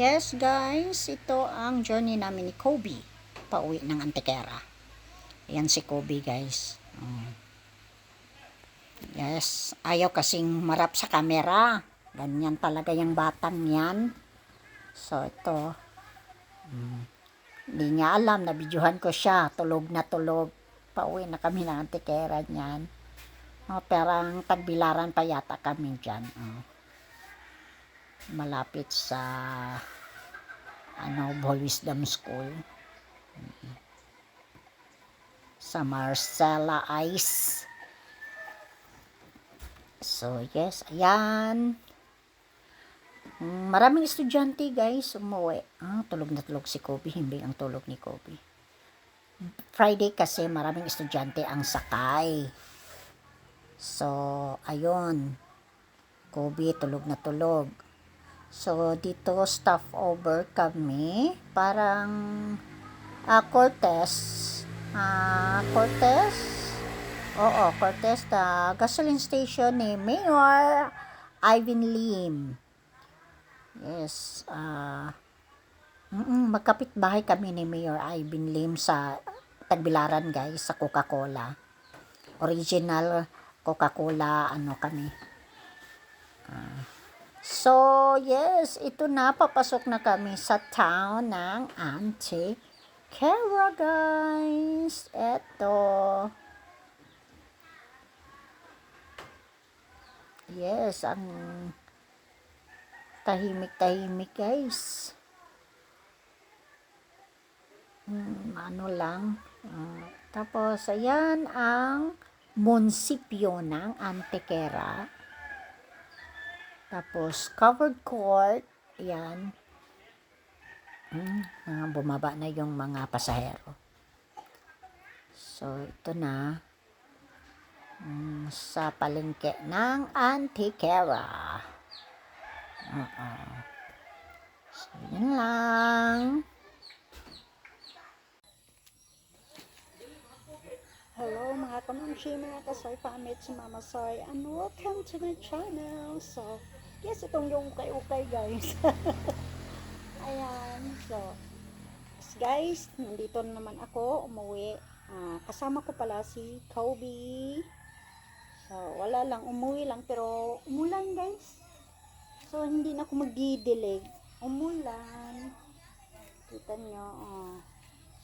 Yes guys, ito ang journey namin ni Kobe. Pauwi ng Antequera. Ayan si Kobe guys. Oh. Yes, ayaw kasing marap sa camera. Ganyan talaga yung batang yan. So ito, mm, hindi niya alam, nabidyohan ko siya. Tulog na tulog. Pauwi na kami ng Antequera niyan. Oh, perang tagbilaran pa yata kami dyan. Oh malapit sa ano Ball Wisdom School. Sa Marcella Ice. So yes ayan. Maraming estudyante guys umuwi. Ah, tulog na tulog si Kobe hindi ang tulog ni Kobe. Friday kasi maraming estudyante ang sakay. So ayun. Kobe tulog na tulog So, dito staff over kami. Parang uh, Cortez. Uh, Cortez? Oo, Cortez na gasoline station ni Mayor Ivan Lim. Yes. Uh, mm magkapit bahay kami ni Mayor Ivan Lim sa Tagbilaran guys, sa Coca-Cola. Original Coca-Cola ano kami. Uh, So, yes, ito na, papasok na kami sa town ng Antiquera, guys. Ito. Yes, ang tahimik-tahimik, guys. Hmm, ano lang. Uh, tapos, ayan ang munisipyo ng Antequera. Tapos, covered court. Ayan. Hmm, uh, bumaba na yung mga pasahero. So, ito na. Um, sa palengke ng Antiquera. Uh-uh. So, yun lang. Hello mga kamamshi, mga kasoy, pamit si Mama Soy, and welcome to my channel. So, Yes, itong yung ukay-ukay guys. Ayan. So, guys, nandito naman ako, umuwi. Uh, kasama ko pala si Kobe. So, wala lang, umuwi lang. Pero, umulan guys. So, hindi na ako magdidilig. Umulan. Kita nyo, oh.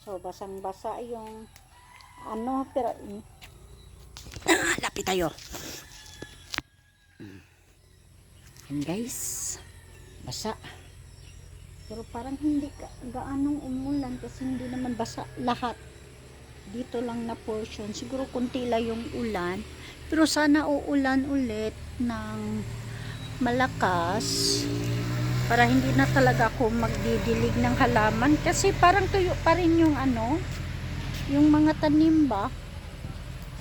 So, basang-basa yung ano, pero, ah, lapit tayo. Yan guys. Basa. Pero parang hindi ka, gaanong umulan kasi hindi naman basa lahat. Dito lang na portion. Siguro kunti lang yung ulan. Pero sana uulan ulit ng malakas para hindi na talaga ako magdidilig ng halaman kasi parang tuyo pa rin yung ano yung mga tanim ba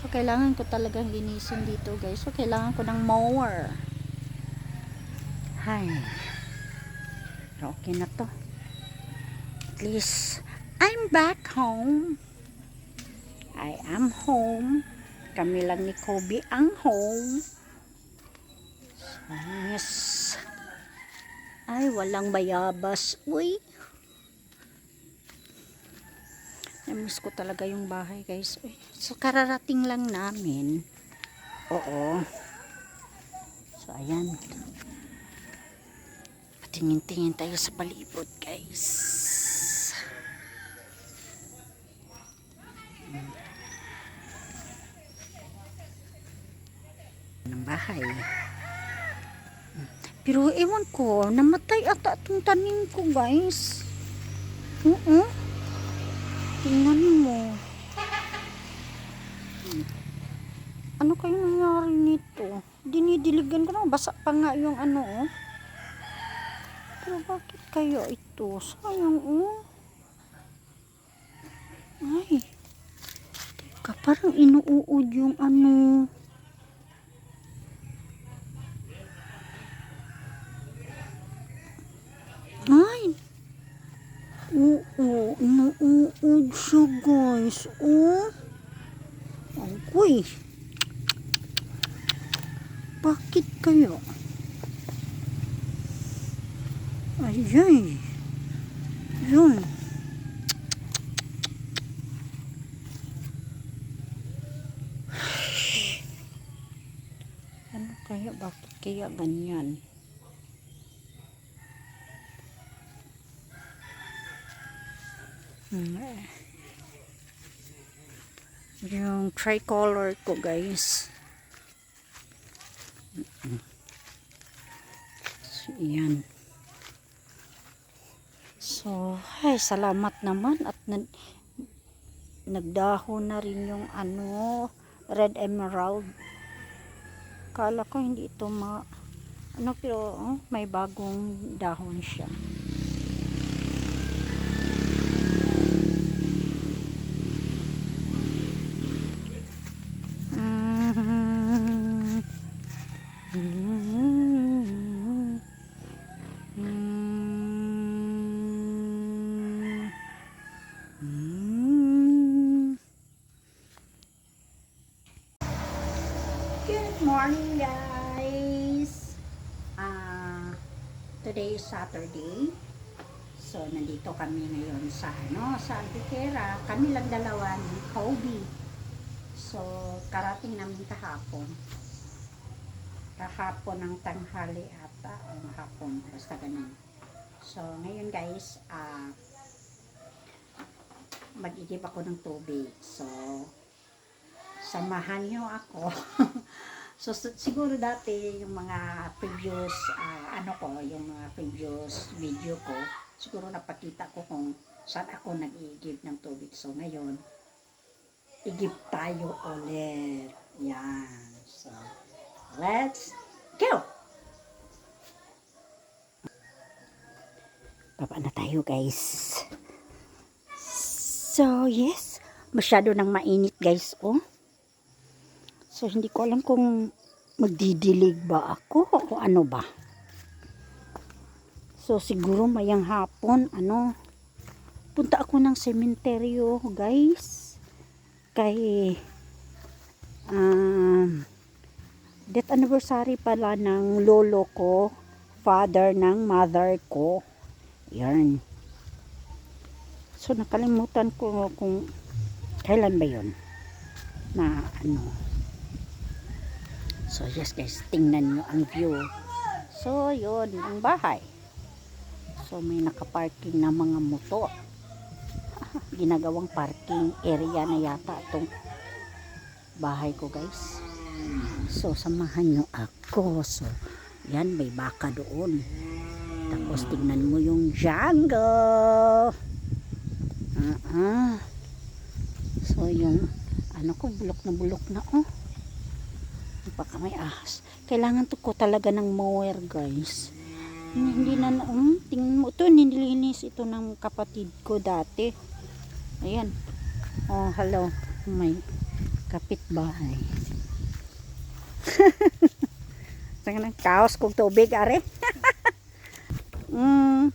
so kailangan ko talagang linisin dito guys so kailangan ko ng mower Hay. Pero okay na to. At least, I'm back home. I am home. Kami lang ni Kobe ang home. So, yes. Ay, walang bayabas. Uy. Namiss ko talaga yung bahay, guys. Uy. So, kararating lang namin. Oo. So, ayan tingin-tingin tayo sa palibot guys. Ng bahay. Pero ewan ko namatay ata itong tanim ko guys. Oo. Uh -uh. tingnan mo. Ano kayo nangyari nito? Dinidiligan ko na basa pa nga yung ano oh pero bakit kayo ito? Sayang oh. Ay. Teka, parang inuuod yung ano. Ay. Oo, inuuod siya guys. Oh. Agoy. Bakit kayo? Ayay. Yun. Ano kaya? Bakit kaya ganyan? Hmm, eh. Yung tricolor ko guys. Mm-mm. So. So, ay, salamat naman at nag, nagdahon na rin yung ano, red emerald. Kala ko hindi ito ma, ano pero oh, may bagong dahon siya. Mm. Mm. Mm. Mm. Good morning, guys! Ah, today is Saturday. So, nandito kami ngayon sa, ano, sa Albuquerque. Kami lang dalawa ni Kobe. So, karating namin kahapon. Kahapon ng tanghali ata. O hapon, basta ganun. So, ngayon guys, ah, mag-igib ako ng tubig. So, samahan nyo ako. so, siguro dati yung mga previous, ah, ano ko, yung mga previous video ko, siguro napakita ko kung saan ako nag-iigib ng tubig. So, ngayon, igib tayo ulit. Yan. So, let's go! Baba na tayo, guys. So, yes. Masyado nang mainit, guys, oh. So, hindi ko alam kung magdidilig ba ako o ano ba. So, siguro mayang hapon, ano, punta ako ng sementeryo, guys. Kay, um, death anniversary pala ng lolo ko, father ng mother ko. Yan. So, nakalimutan ko kung kailan ba yun na ano. So, yes guys, tingnan nyo ang view. So, yun, ang bahay. So, may nakaparking na mga motor. Ginagawang parking area na yata itong bahay ko guys. So, samahan nyo ako. So, yan, may baka doon. Tapos, tingnan mo yung jungle. Ah, So, yung, ano ko, bulok na bulok na, oh. Baka may ahas. Kailangan to ko talaga ng mower, guys. Hindi, na, um, tingnan mo, ito, nililinis ito ng kapatid ko dati. Ayan. Oh, hello. May kapitbahay. Saan ng kaos kong tubig, are? mm.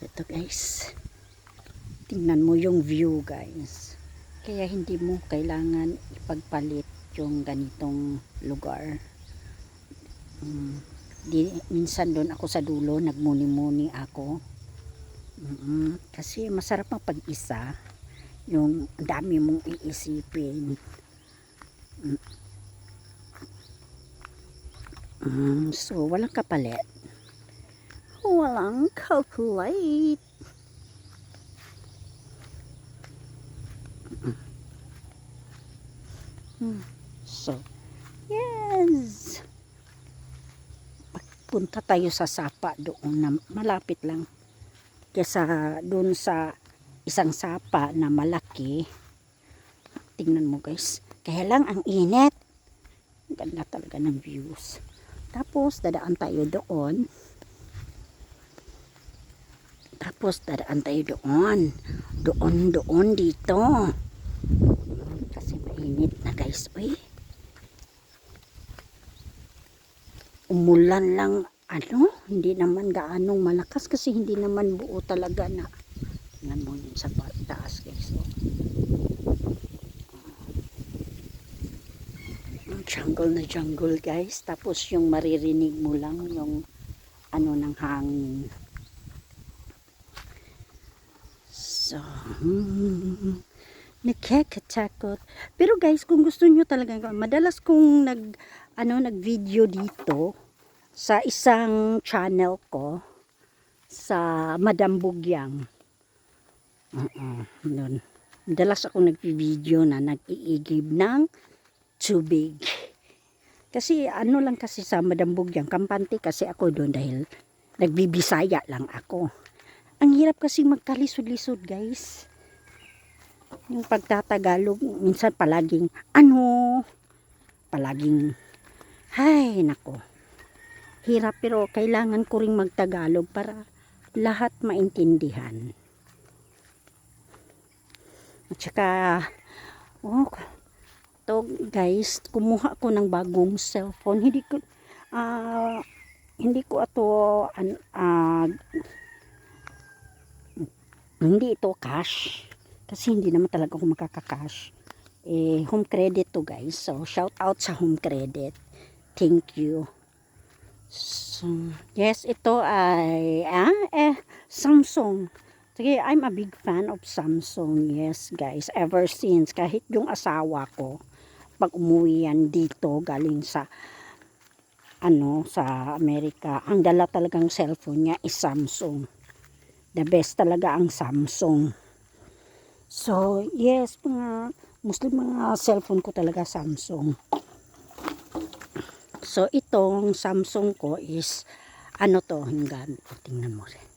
So ito guys. Tingnan mo guys. Kaya hindi mo kailangan ipagpalit yung ganitong lugar. Mm, di, minsan doon ako sa dulo, nagmuni-muni ako. Mm, kasi masarap ang pag-isa. Yung dami mong iisipin. Mm. Mm, so, walang kapalit. Walang kapalit. Mm. So, yes. Punta tayo sa sapa doon na malapit lang. Kesa doon sa isang sapa na malaki. Tingnan mo guys. Kaya lang ang init. Ganda talaga ng views. Tapos dadaan tayo doon. Tapos dadaan tayo doon. Doon, doon dito. Kasi mainit na guys. Uy. Umulan lang ano, hindi naman gaanong malakas kasi hindi naman buo talaga na tingnan mo yun sa taas guys oh. jungle na jungle guys. Tapos yung maririnig mo lang yung ano ng hangin. So, hmm, nakakatakot. Pero guys, kung gusto nyo talaga, madalas kong nag, ano, nag-video dito sa isang channel ko sa Madam Bugyang. Oo, doon. Madalas ako nag-video na nag-iigib ng tubig. Kasi ano lang kasi sa Madam Bugyang, kampante kasi ako doon dahil nagbibisaya lang ako. Ang hirap kasi magkalisod-lisod guys. Yung pagtatagalog, minsan palaging ano, palaging, hay nako. Hirap pero kailangan ko ring magtagalog para lahat maintindihan. At saka, oh, to guys, kumuha ko ng bagong cellphone. Hindi ko, ah, hindi ko ato, an, ah, hindi ito cash. Kasi hindi naman talaga ako makaka-cash. Eh, home credit to guys. So, shout out sa home credit. Thank you. So, yes, ito ay, ah, eh, Samsung. Sige, I'm a big fan of Samsung. Yes, guys. Ever since, kahit yung asawa ko, pag umuwi yan dito, galing sa, ano, sa Amerika, ang dala talagang cellphone niya is Samsung. The best talaga ang Samsung. So, yes, mga Muslim mga cellphone ko talaga Samsung. So, itong Samsung ko is, ano to, hanggang, tingnan mo rin.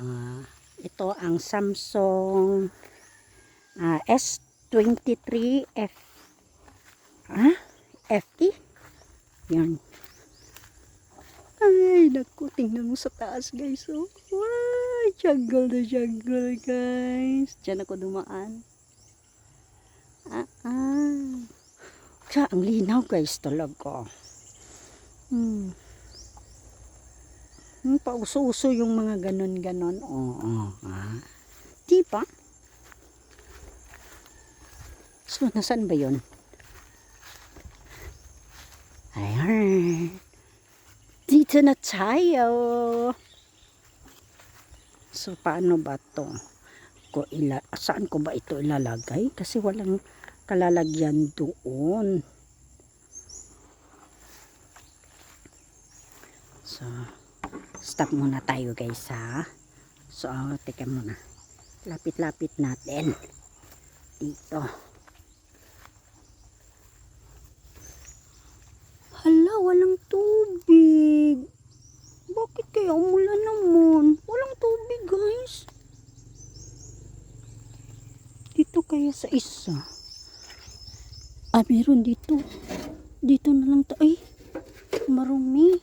Ah, ito ang Samsung ah, S23 F. Ah, FE yan. Ay naku tingnan mo sa taas guys oh. Wow, jungle na jungle guys. Dyan ako dumaan. Ah ah Kaya, ang linaw guys talaga hmm Hmm, pauso-uso yung mga ganon-ganon. Oo. ah. Di ba? So, nasan ba yun? Ayan. Dito na tayo. So, paano ba to? Ko ila saan ko ba ito ilalagay? Kasi walang kalalagyan doon. So, stop muna tayo guys ha. So, oh, teka muna. Lapit-lapit natin. Dito. Hala, walang tubig. Bakit kaya umulan naman? Walang tubig guys. Dito kaya sa isa. Ah, meron dito. Dito na lang tayo. Ay, marumi.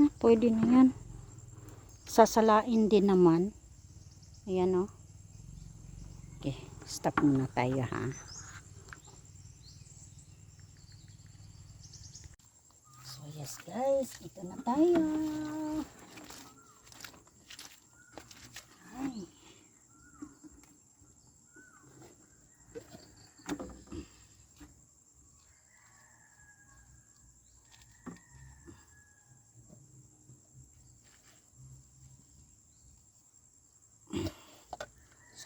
Ah, pwede na yan. Sasalain din naman. Ayan o. Okay, stop muna tayo ha. So yes guys, ito na tayo.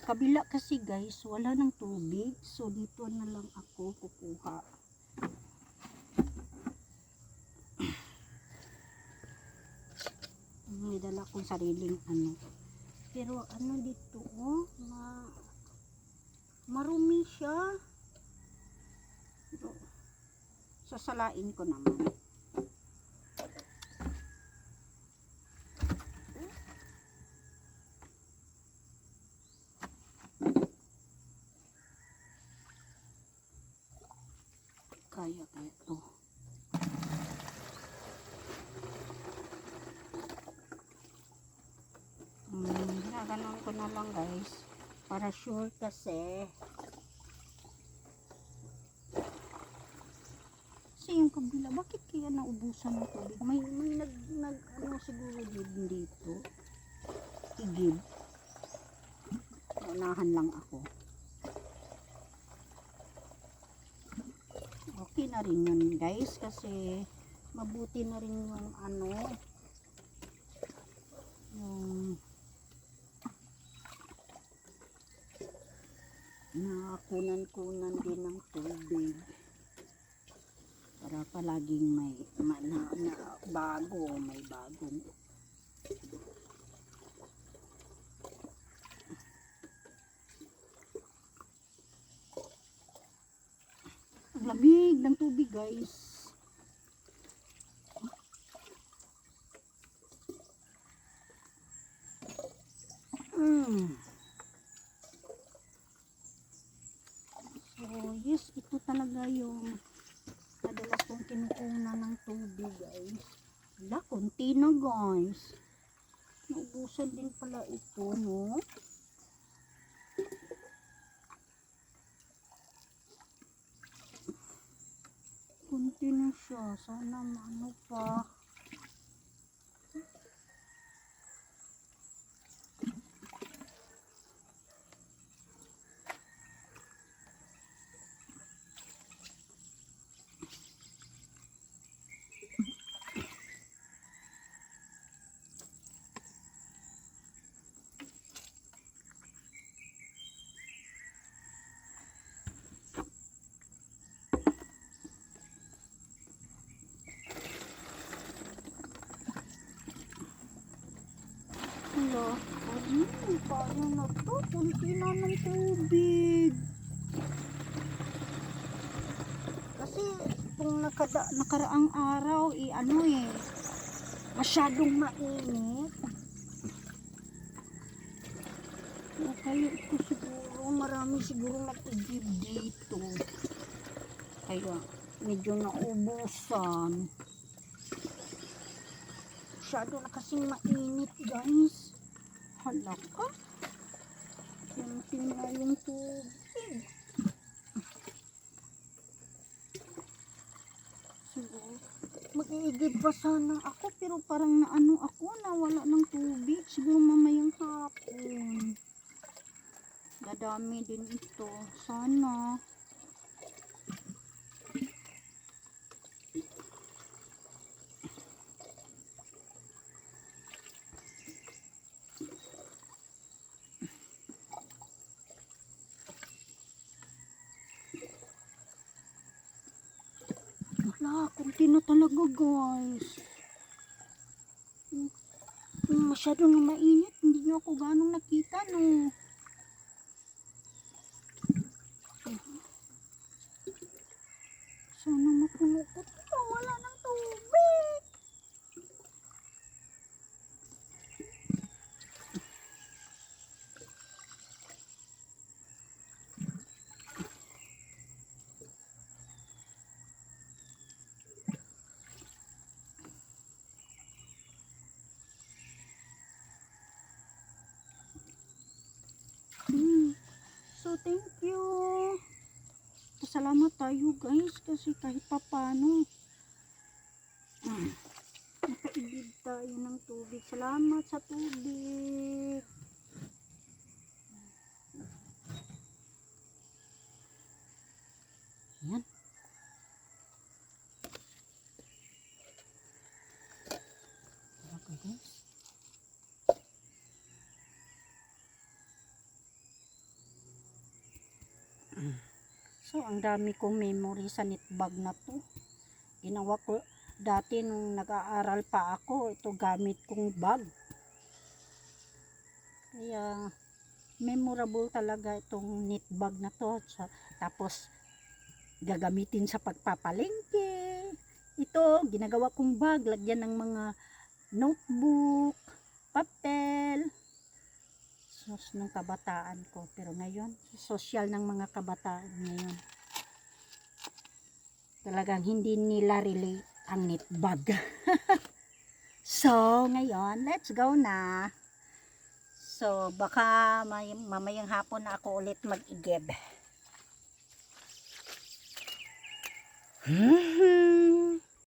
Kabila kasi guys, wala ng tubig. So dito na lang ako kukuha. May dala kong sariling ano. Pero ano dito oh, ma marumi siya. Pero, sasalain ko naman. Kaya kaya to. Hmm, ginaganon ko na lang guys. Para sure kasi. Kasi yung kabila, bakit kaya naubusan ng tubig? May, may nag, nag, ano siguro din dito. Igib. Naunahan lang ako. Okay na rin yun guys kasi mabuti na rin yung ano yung nakakunan-kunan din ng tubig para palaging may ma, na, na, bago may bagong lamig ng tubig, guys. Mm. So, yes, ito talaga yung madalas kong kinukunan ng tubig, guys. Wala, konti na, guys. Naubusan din pala ito, no? Kunti na siya. Sana ano pa. Hala. Ano? Paano na to? Kunti na ng tubig. Kasi kung nakada, nakaraang araw, eh, ano eh, masyadong mainit. Kaya ito siguro, marami siguro nag-igib dito. Kaya medyo naubusan. Masyado na kasing mainit, guys. Hala ka. Kunti na yung tubig. Siguro, mag-iigib pa sana ako, pero parang naano ako, nawala ng tubig. Siguro mamayang hapon. Dadami din ito. Sana. Wala, kunti na talaga guys. Masyado na mainit. Hindi niyo ako ganong nakita no. Sana mapuno ko to. Wala ng tubig. Hmm. So, thank you. Salamat tayo guys kasi kahit papano mm, nakaibig tayo ng tubig. Salamat sa tubig. So, ang dami kong memory sa knitbag na to. Ginawa ko dati nung nag-aaral pa ako, ito gamit kong bag. Kaya, memorable talaga itong knitbag na to. Sa, tapos, gagamitin sa pagpapalengke. Ito, ginagawa kong bag, lagyan ng mga notebook, papel, sos nung kabataan ko. Pero ngayon, social ng mga kabataan ngayon. Talagang hindi nila relate ang knitbag. so, ngayon, let's go na. So, baka may, mamayang hapon na ako ulit mag-igib. Hmm.